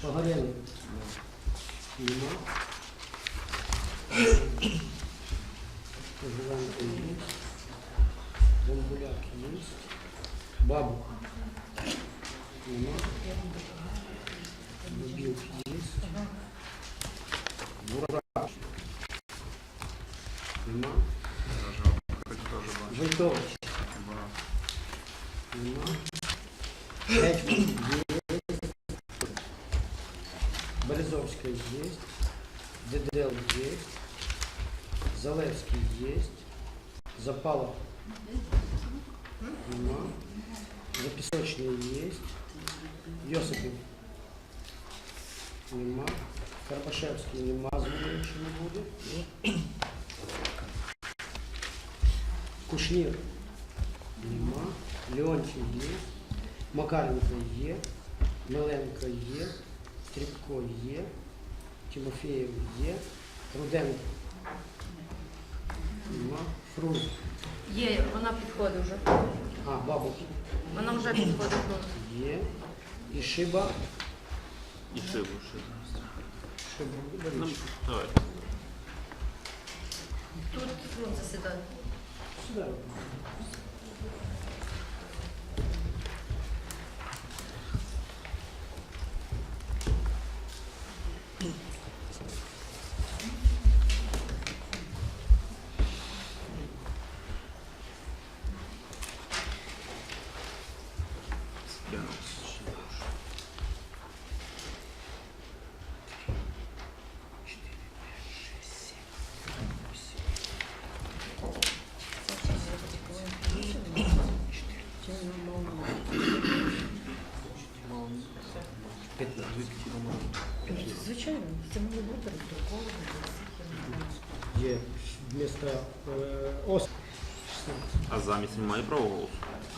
Погорели. Нема. Есть. Бабух. Березовская есть. Дедел есть. Залевский есть. Запалов. Нема. Записочный есть. Йосипів. Нема. Карпашевський нема, зміни ще не буде. Кушнір. Нема. Леонтів є. Макаренко є. Миленко є. Стрібко є. Тимофєєв є. Руденко. Нема. Є, вона підходить вже. А, бабух Вона вже підходить. ну. є. І Шиба. І шибу, шибу. Шиба. Ну, Беріть. давай. Тут ну, засідає. Сюди. Звичайно, це могло бути роздруковано. Є вместо е, ос. А замість немає права голосу?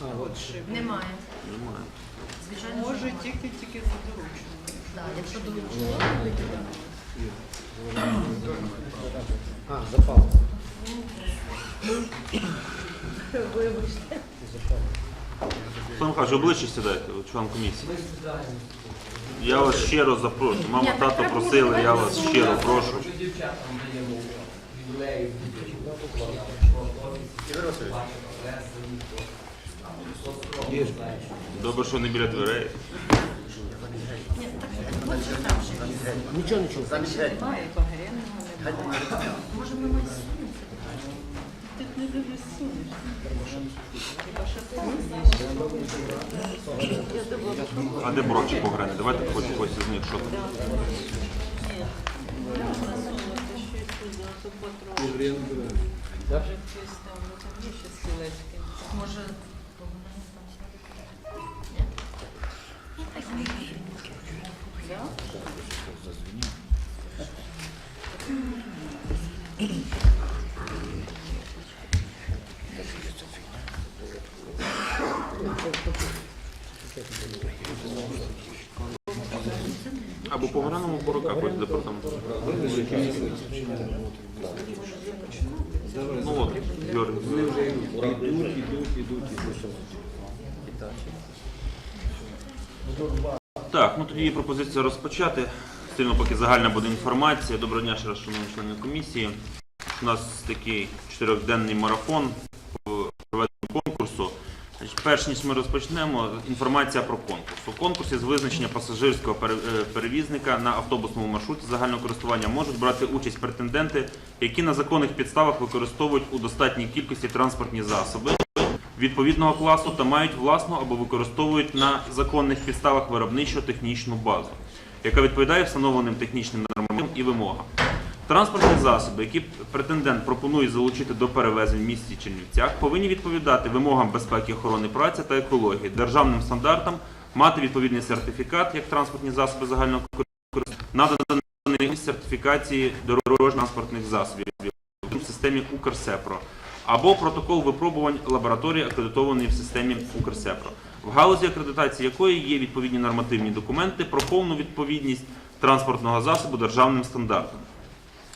А, от. Немає. Немає. Звичайно, Може немає. тільки тільки за дорученням. Да, якщо долучили, А, запал. вибачте. Запал. Хто Михайлович, обличчя сідайте, ви член комісії. Я вас щиро запрошую. Мама, тато просили, я вас щиро прошу. Добре, що не біля дверей. Нічого, нічого. Погренного. Може, ми маємо А де брочі пограни? Давайте хоч когось із них, що там. ні. Я засунула те щось туди, то потрошки. Вже хтось там, ну там є ще стілечки. Може, погнали Або по граному по руках, хоч департамент. Ну от, Георгій. Так, ну тоді є пропозиція розпочати. Сильно поки загальна буде інформація. Доброго дня ще раз, шановні члени комісії. У нас такий чотирьохденний марафон по проведенню конкурсу. Значить, перш ніж ми розпочнемо, інформація про конкурс. У конкурсі з визначення пасажирського е, перевізника на автобусному маршруті загального користування можуть брати участь претенденти, які на законних підставах використовують у достатній кількості транспортні засоби відповідного класу та мають власну або використовують на законних підставах виробничо-технічну базу, яка відповідає встановленим технічним нормам і вимогам. Транспортні засоби, які претендент пропонує залучити до перевезень в місті Чернівцях, повинні відповідати вимогам безпеки охорони праці та екології, державним стандартам, мати відповідний сертифікат як транспортні засоби загального користування, наданий сертифікації дорожньо-транспортних засобів в системі Укрсепро або протокол випробувань лабораторії, акредитованої в системі Укрсепро, в галузі акредитації якої є відповідні нормативні документи про повну відповідність транспортного засобу державним стандартам.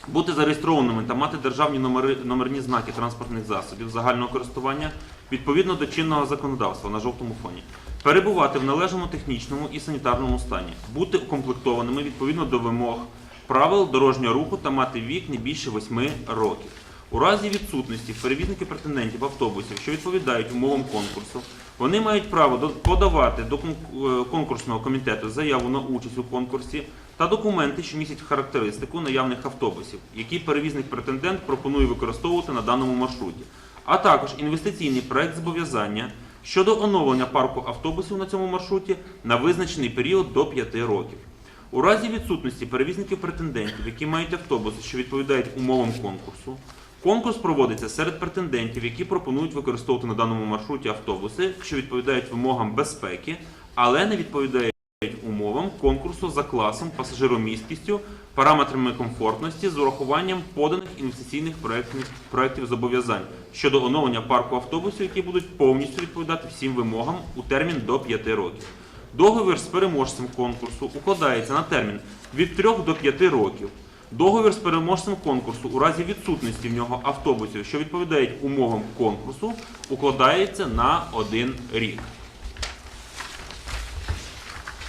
Бути зареєстрованими та мати державні номери, номерні знаки транспортних засобів загального користування відповідно до чинного законодавства на жовтому фоні, перебувати в належному технічному і санітарному стані, бути укомплектованими відповідно до вимог правил дорожнього руху та мати вік не більше 8 років. У разі відсутності перевізників претендентів автобусів, що відповідають умовам конкурсу, вони мають право подавати до е, конкурсного комітету заяву на участь у конкурсі та документи, що містять характеристику наявних автобусів, які перевізник-претендент пропонує використовувати на даному маршруті, а також інвестиційний проект зобов'язання щодо оновлення парку автобусів на цьому маршруті на визначений період до 5 років. У разі відсутності перевізників-претендентів, які мають автобуси, що відповідають умовам конкурсу, конкурс проводиться серед претендентів, які пропонують використовувати на даному маршруті автобуси, що відповідають вимогам безпеки, але не відповідають умовам конкурсу за класом, пасажиромісткістю, параметрами комфортності з урахуванням поданих інвестиційних проєктів, зобов'язань щодо оновлення парку автобусів, які будуть повністю відповідати всім вимогам у термін до 5 років. Договір з переможцем конкурсу укладається на термін від 3 до 5 років. Договір з переможцем конкурсу у разі відсутності в нього автобусів, що відповідають умовам конкурсу, укладається на один рік.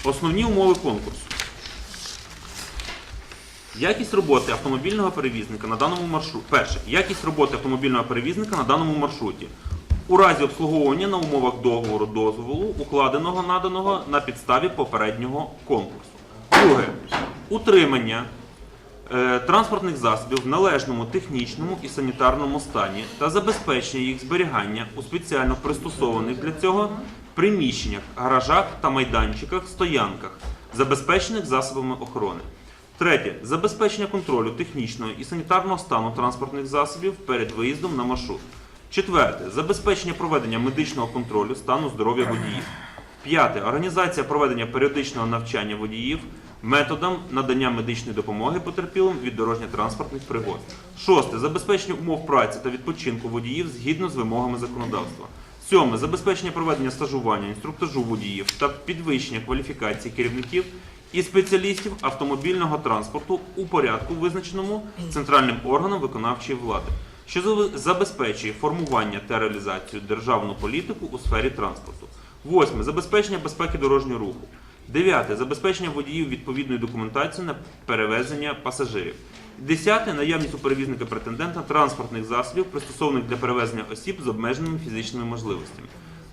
Основні умови конкурсу. Якість роботи автомобільного перевізника на даному маршруті. Перше, якість роботи автомобільного перевізника на даному маршруті. У разі обслуговування на умовах договору дозволу, укладеного наданого на підставі попереднього конкурсу. Друге, утримання е, транспортних засобів в належному технічному і санітарному стані та забезпечення їх зберігання у спеціально пристосованих для цього приміщеннях, гаражах та майданчиках, стоянках, забезпечених засобами охорони. Третє. Забезпечення контролю технічного і санітарного стану транспортних засобів перед виїздом на маршрут. Четверте. Забезпечення проведення медичного контролю стану здоров'я водіїв. П'яте. Організація проведення періодичного навчання водіїв методам надання медичної допомоги потерпілим від дорожньо-транспортних пригод. Шосте. Забезпечення умов праці та відпочинку водіїв згідно з вимогами законодавства. Сьоме. Забезпечення проведення стажування, інструктажу водіїв та підвищення кваліфікації керівників і спеціалістів автомобільного транспорту у порядку, визначеному центральним органом виконавчої влади, що забезпечує формування та реалізацію державну політику у сфері транспорту. Восьме. Забезпечення безпеки дорожнього руху. Дев'яте. Забезпечення водіїв відповідною документацією на перевезення пасажирів. Десяте. Наявність у перевізника претендента транспортних засобів, пристосованих для перевезення осіб з обмеженими фізичними можливостями.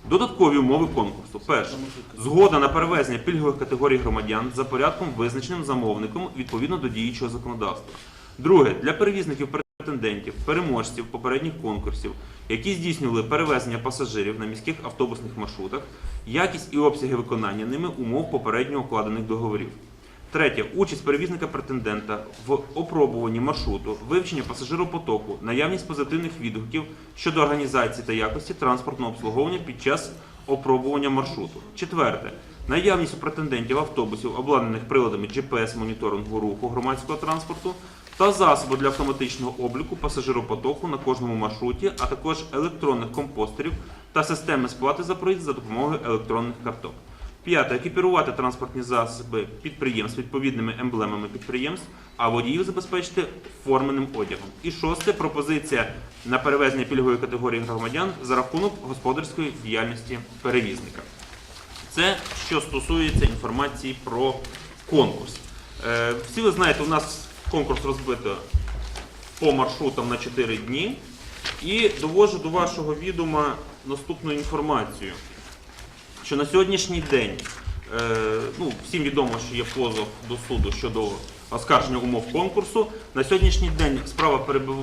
Додаткові умови конкурсу. Перше. Згода на перевезення пільгових категорій громадян за порядком, визначеним замовником відповідно до діючого законодавства. Друге. Для перевізників претендентів, переможців попередніх конкурсів, які здійснювали перевезення пасажирів на міських автобусних маршрутах, якість і обсяги виконання ними умов попередньо укладених договорів. Третє. Участь перевізника претендента в опробуванні маршруту, вивчення пасажиропотоку, наявність позитивних відгуків щодо організації та якості транспортного обслуговування під час опробування маршруту. Четверте. Наявність у претендентів автобусів, обладнаних приладами GPS-моніторингу руху громадського транспорту та засоби для автоматичного обліку пасажиропотоку на кожному маршруті, а також електронних компостерів та системи сплати за проїзд за допомогою електронних карток. П'яте. Екіпірувати транспортні засоби підприємств відповідними емблемами підприємств, а водіїв забезпечити форменим одягом. І шосте. Пропозиція на перевезення пільгової категорії громадян за рахунок господарської діяльності перевізника. Це що стосується інформації про конкурс. Е, Всі ви знаєте, у нас конкурс розбито по маршрутам на 4 дні. І довожу до вашого відома наступну інформацію що на сьогоднішній день е, ну, всім відомо, що є позов до суду щодо оскарження умов конкурсу. На сьогоднішній день справа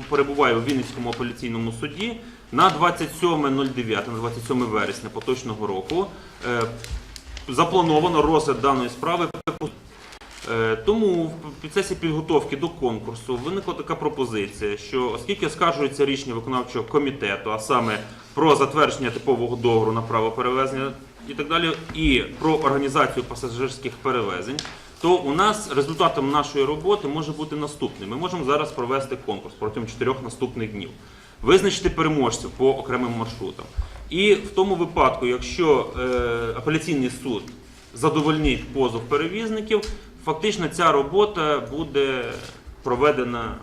перебуває у Вінницькому апеляційному суді на 27.09, на 27 вересня поточного року. Е, заплановано розгляд даної справи. Е, Тому в процесі підготовки до конкурсу виникла така пропозиція, що оскільки оскаржується рішення виконавчого комітету, а саме про затвердження типового договору на право перевезення і так далі, і про організацію пасажирських перевезень, то у нас результатом нашої роботи може бути наступним. Ми можемо зараз провести конкурс протягом чотирьох наступних днів, визначити переможців по окремим маршрутам. І в тому випадку, якщо е, апеляційний суд задовольнить позов перевізників, фактично ця робота буде проведена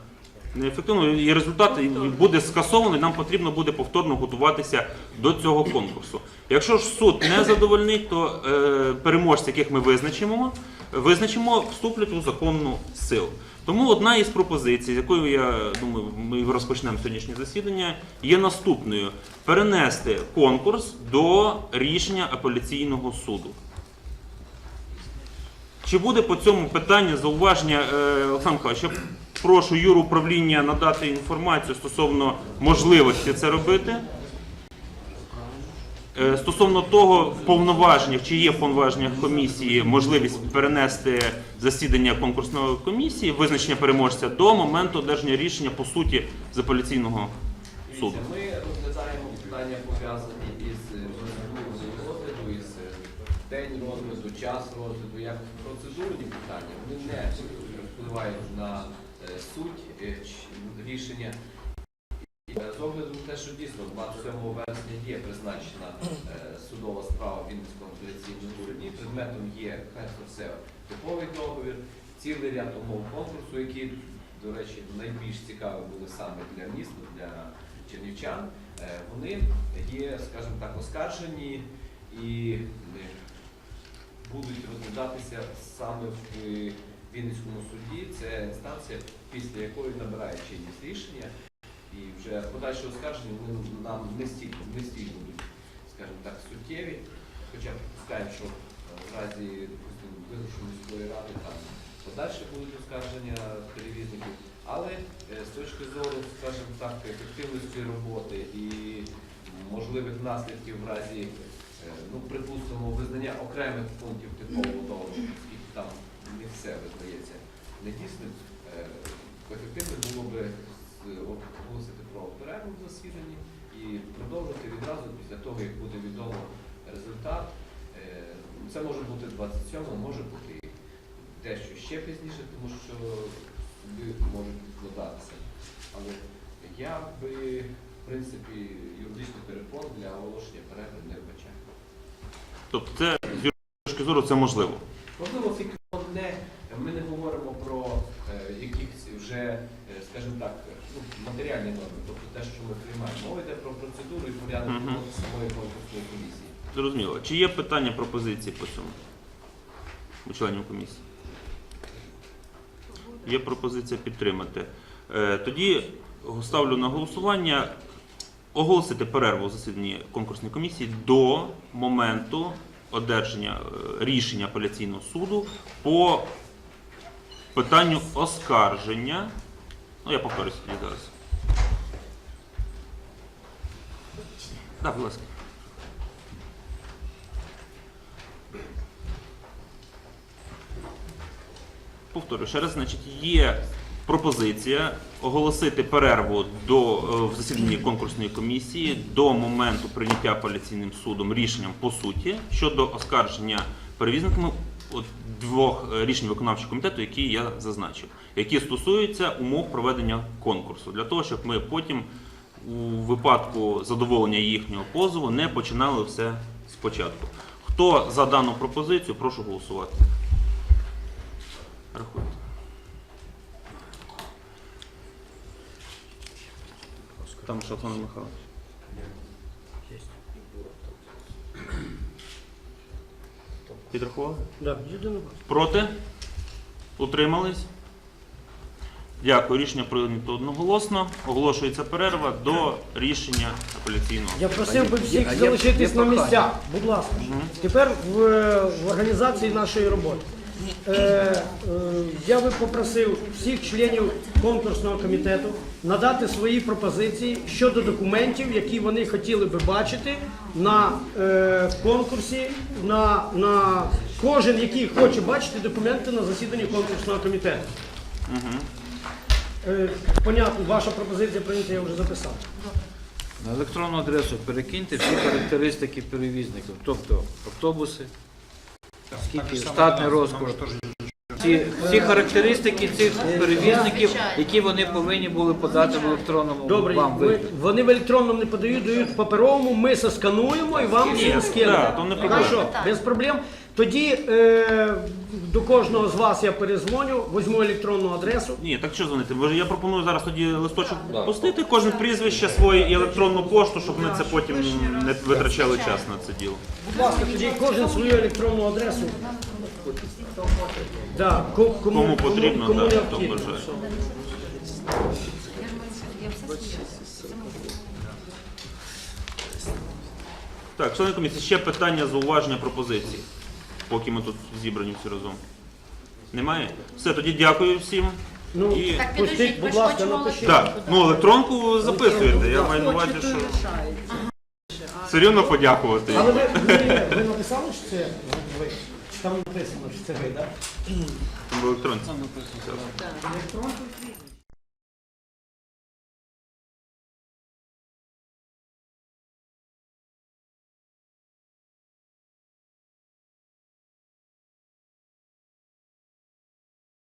неефективно, і результат буде скасований. Нам потрібно буде повторно готуватися до цього конкурсу. Якщо ж суд не задовольнить, то е, переможці, яких ми визначимо, визначимо, вступлять у законну силу. Тому одна із пропозицій, з якою я думаю, ми розпочнемо сьогоднішнє засідання, є наступною: перенести конкурс до рішення апеляційного суду. Чи буде по цьому питанню зауваження, е, Олександр Михайлович, прошу юру управління надати інформацію стосовно можливості це робити. Е, Стосовно того, в повноваженнях, чи є в повноваженнях комісії можливість перенести засідання конкурсної комісії, визначення переможця до моменту одержання рішення по суті з апеляційного суду. Ми розглядаємо питання пов'язані із е, процедурою розгляду, із е, день розгляду, час розгляду, як процедурні питання, вони не впливають на суть е, рішення. Е, З огляду на те, що дійсно 27 вересня є призначена е, судова справа в Вінницькому апеляційному суді, предметом є перш за все типовий договір, цілий ряд умов конкурсу, які, до речі, найбільш цікаві були саме для міста, для чернівчан. Е, Вони є, скажімо так, оскаржені і е, будуть розглядатися саме в е, Вінницькому суді. Це інстанція, після якої набирає чинність рішення. І вже подальші оскарження вони нам не стільки, не стільки будуть, скажімо так, суттєві. Хоча припускаємо, що е, в разі допустимо, визначення міської ради там подальше будуть оскарження перевізників. Але е, з точки зору, скажімо так, ефективності роботи і можливих наслідків в разі, е, ну, припустимо, визнання окремих пунктів типового договору, там не все визнається недійсним, е, ефективно було би оголосити про перерву в засіданні і продовжити відразу після того, як буде відомо результат. Е, Це може бути 27, може бути дещо ще пізніше, тому що суди можуть відкладатися. Але я би, в принципі, юридичний перепон для оголошення перерви не вбачаю. Тобто, це з юридичної точки зору це можливо. Можливо, тільки одне, ми не говоримо про е, якихось вже, е, скажімо так, ну, матеріальні норми, тобто те, що ми приймаємо. Мова йде про процедуру і порядок роботи самої конкурсної комісії. Зрозуміло. Чи є питання пропозиції по цьому у членів комісії? Є пропозиція підтримати. Е, Тоді ставлю на голосування оголосити перерву у засіданні конкурсної комісії до моменту одержання рішення апеляційного суду по питанню оскарження. Ну, я повторюся тоді зараз. Так, будь ласка. Повторюю, ще раз, значить, є пропозиція оголосити перерву до, е, в засіданні конкурсної комісії до моменту прийняття апеляційним судом рішенням по суті щодо оскарження перевізниками от двох е, рішень виконавчого комітету, які я зазначив, які стосуються умов проведення конкурсу, для того, щоб ми потім у випадку задоволення їхнього позову не починали все спочатку. Хто за дану пропозицію, прошу голосувати. Рахуйте. Там Олександр Михайлович? Підрахували? Да. Проти? Утримались? Дякую. Рішення прийнято одноголосно. Оголошується перерва до рішення апеляційного. Я просив би всіх залишитись на місцях, будь ласка. Тепер в, в організації нашої роботи. Е, е, я би попросив всіх членів конкурсного комітету надати свої пропозиції щодо документів, які вони хотіли би бачити на е, конкурсі, на, на кожен, який хоче бачити документи на засіданні конкурсного комітету. Е, понятно, ваша пропозиція прийнята, я вже записав. На електронну адресу перекиньте всі характеристики перевізників, тобто автобуси, скільки штатний розклад. Ці, всі характеристики цих перевізників, які вони повинні були подати в електронному Добре, вам ви, вигляді. вони в електронному не подають, дають в паперовому, ми соскануємо і вам всім Так, скинемо. то не проблема. Хорошо, без проблем. Тоді е, до кожного з вас я перезвоню, візьму електронну адресу. Ні, так що дзвонити? Я пропоную зараз тоді листочок пустити, кожне прізвище своє і електронну пошту, щоб ми це потім не витрачали час на це діло. Будь ласка, тоді кожен свою електронну адресу. Да, ко- кому, Кому потрібно, кому так, хто необхідно. бажає. Так, члени комісії, ще питання, зауваження, пропозиції, поки ми тут зібрані всі разом. Немає? Все, тоді дякую всім. Ну, І... Так, підождіть, ви будь ж ласка, хочемо напишіть. Так, ну електронку записуєте, я маю на увазі, що все рівно подякувати. Але ви, ви, ви написали, що це ви? Чи Там написано, що це ви, так? В електронці. Так.